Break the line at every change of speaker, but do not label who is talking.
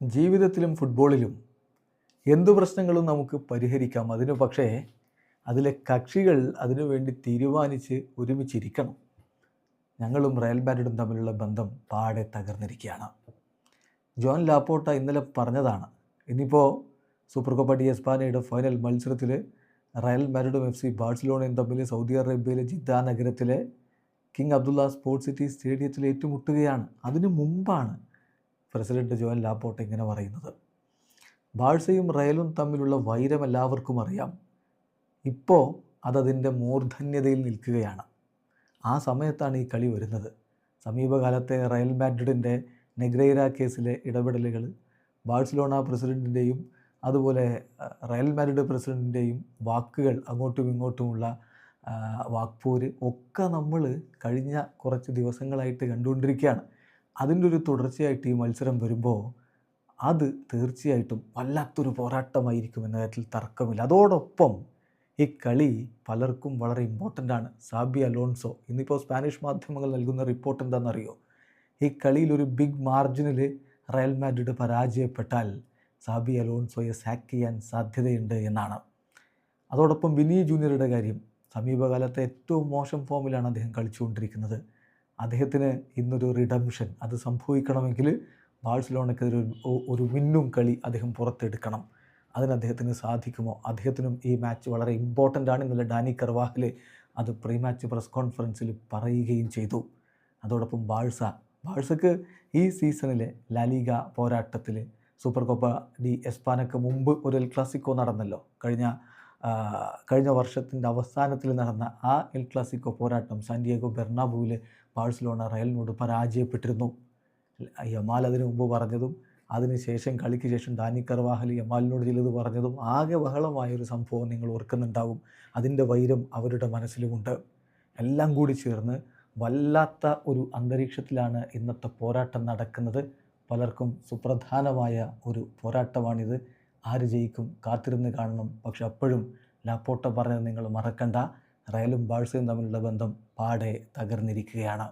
ജീവിതത്തിലും ഫുട്ബോളിലും എന്തു പ്രശ്നങ്ങളും നമുക്ക് പരിഹരിക്കാം. അതിനു പക്ഷേ അതിലെ കക്ഷികൾ അതിനുവേണ്ടി തീരുമാനിച്ച് ഒരുമിച്ചിരിക്കണം. ഞങ്ങളും റയൽ മാഡ്രിഡും തമ്മിലുള്ള ബന്ധം പാടെ തകർന്നിരിക്കുകയാണ്. ജോൺ ലാപ്പോട്ട ഇന്നലെ പറഞ്ഞതാണ് ഇനിയിപ്പോൾ സൂപ്പർ കോപ്പ ഡി എസ്പാനയുടെ ഫൈനൽ മത്സരത്തിൽ റയൽ മാഡ്രിഡും എഫ് സി ബാഴ്സലോണയും തമ്മിൽ സൗദി അറേബ്യയിലെ ജിദ്ദ നഗരത്തിലെ കിങ് അബ്ദുള്ള സ്പോർട്സ് സിറ്റി സ്റ്റേഡിയത്തിൽ ഏറ്റുമുട്ടുകയാണ് അതിനു മുമ്പാണ് പ്രസിഡന്റ് ജോയൽ ലാപ്പോട്ട് ഇങ്ങനെ പറയുന്നത്. ബാഴ്സയും റയലും തമ്മിലുള്ള വൈരം എല്ലാവർക്കും അറിയാം. ഇപ്പോൾ അതതിന്റെ മൂർധന്യതയിൽ നിൽക്കുകയാണ്. ആ സമയത്താണ് ഈ കളി വരുന്നത്. സമീപകാലത്തെ റയൽ മാഡ്രിഡിന്റെ നെഗ്രൈര കേസിലെ ഇടപെടലുകൾ ബാഴ്സലോണ പ്രസിഡന്റിന്റെയും അതുപോലെ റയൽ മാഡ്രിഡ് പ്രസിഡന്റിന്റെയും വാക്കുകൾ അങ്ങോട്ടും ഇങ്ങോട്ടുമുള്ള വാക്പൂര് ഒക്കെ നമ്മൾ കഴിഞ്ഞ കുറച്ച് ദിവസങ്ങളായിട്ട് കണ്ടുകൊണ്ടിരിക്കുകയാണ്. അതിന്റെ ഒരു തുടർച്ചയായിട്ട് ഈ മത്സരം വരുമ്പോൾ അത് തീർച്ചയായിട്ടും വല്ലാത്തൊരു പോരാട്ടമായിരിക്കും എന്ന കാര്യത്തിൽ തർക്കമില്ല. അതോടൊപ്പം ഈ കളി പലർക്കും വളരെ ഇമ്പോർട്ടന്റ് ആണ്. സാബി അലോൺസോ ഇന്നിപ്പോൾ സ്പാനിഷ് മാധ്യമങ്ങൾ നൽകുന്ന റിപ്പോർട്ട് എന്താണെന്നറിയോ? ഈ കളിയിൽ ഒരു ബിഗ് മാർജിനിൽ റയൽ മാഡ്രിഡ് പരാജയപ്പെട്ടാൽ സാബി അലോൺസോയെ സാക്ക് ചെയ്യാൻ സാധ്യതയുണ്ട് എന്നാണ്. അതോടൊപ്പം വിനി ജൂനിയറുടെ കാര്യം സമീപകാലത്തെ ഏറ്റവും മോശം ഫോമിലാണ് അദ്ദേഹം കളിച്ചുകൊണ്ടിരിക്കുന്നത്. അദ്ദേഹത്തിന് ഇന്നൊരു റിഡംഷൻ അത് സംഭവിക്കണമെങ്കിൽ ബാഴ്സലോണക്കെതിരെ ഒരു വിന്നും കളി അദ്ദേഹം പുറത്തെടുക്കണം. അതിന് അദ്ദേഹത്തിന് സാധിക്കുമോ? അദ്ദേഹത്തിനും ഈ മാച്ച് വളരെ ഇമ്പോർട്ടന്റ് ആണ് ഇന്നലെ ഡാനി കർവാഹൽ അത് പ്രീ മാച്ച് പ്രസ് കോൺഫറൻസിൽ പറയുകയും ചെയ്തു. അതോടൊപ്പം ബാഴ്സ ബാഴ്സക്ക് ഈ സീസണിലെ ലാലിഗ പോരാട്ടത്തിൽ സൂപ്പർ കോപ്പ ഡി എസ്പാനക്ക് മുമ്പ് ഒരു എൽ ക്ലാസിക്കോ നടന്നല്ലോ. കഴിഞ്ഞ കഴിഞ്ഞ വർഷത്തിന്റെ അവസാനത്തിൽ നടന്ന ആ എൽ ക്ലാസിക്കോ പോരാട്ടം സാന്റിയാഗോ ബെർണാബുവിൽ ബാഴ്സലോണ റയലിനോട് പരാജയപ്പെട്ടിരുന്നു. യമാൽ അതിനു മുമ്പ് പറഞ്ഞതും അതിനുശേഷം കളിക്ക് ശേഷം ഡാനി കർവാഹൽ യമാലിനോട് ചിലത് പറഞ്ഞതും ആകെ ബഹളമായൊരു സംഭവം നിങ്ങൾ ഓർക്കുന്നുണ്ടാവും. അതിന്റെ വൈരം അവരുടെ മനസ്സിലുമുണ്ട്. എല്ലാം കൂടി ചേർന്ന് വല്ലാത്ത ഒരു അന്തരീക്ഷത്തിലാണ് ഇന്നത്തെ പോരാട്ടം നടക്കുന്നത്. പലർക്കും സുപ്രധാനമായ ഒരു പോരാട്ടമാണിത്. ആര് ജയിക്കും? കാത്തിരുന്ന് കാണണം. പക്ഷെ അപ്പോഴും ലാപ്പോട്ട പറഞ്ഞത് നിങ്ങൾ മറക്കണ്ട. റയലും ബാഴ്സയും തമ്മിലുള്ള ബന്ധം പാടെ തകർന്നിരിക്കുകയാണ്.